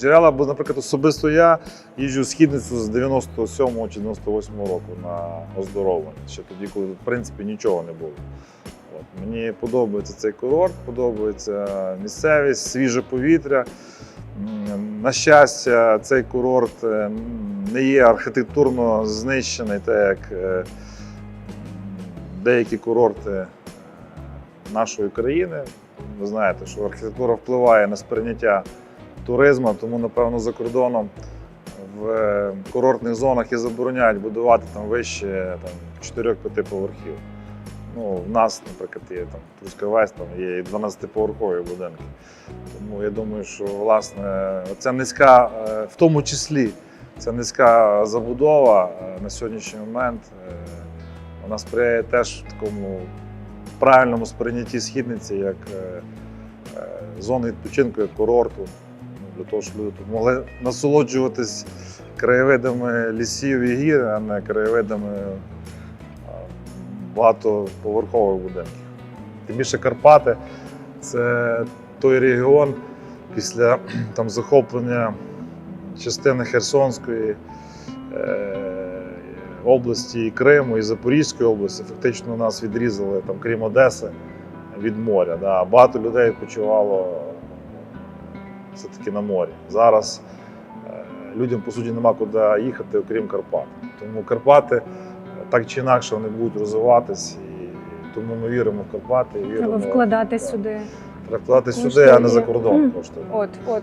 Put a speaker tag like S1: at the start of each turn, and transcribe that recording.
S1: Джерела, бо, наприклад, особисто я їжджу в східницю з 97-го чи 98-го року на оздоровлення. Ще тоді, коли в принципі нічого не було. От. Мені подобається цей курорт, подобається місцевість, свіже повітря. На щастя, цей курорт е, не є архітектурно знищений, так як е, деякі курорти е, нашої країни. Ви знаєте, що архітектура впливає на сприйняття туризму, тому, напевно, за кордоном в е, курортних зонах і забороняють будувати там вище там, 4-5 поверхів. Ну, в нас, наприклад, є там Трускавець, там є і 12-поверхові будинки. Тому я думаю, що власне ця низька, е, в тому числі ця низька забудова е, на сьогоднішній момент вона сприяє теж такому правильному сприйнятті східниці як зони відпочинку, як курорту, для того, щоб люди тут могли насолоджуватись краєвидами лісів і гір, а не краєвидами е, багатоповерхових будинків. Тим більше Карпати це той регіон після там, захоплення частини Херсонської е, області і Криму і Запорізької області. Фактично нас відрізали, там, крім Одеси, від моря. Да. Багато людей почувало все-таки на морі. Зараз е, людям, по суті, нема куди їхати, окрім Карпат. Тому Карпати так чи інакше вони будуть розвиватись. І тому ми віримо в Карпати. Віримо,
S2: Треба вкладати
S1: так.
S2: сюди.
S1: Треба вкладати сюди, а не за кордон Mm.
S2: От, от.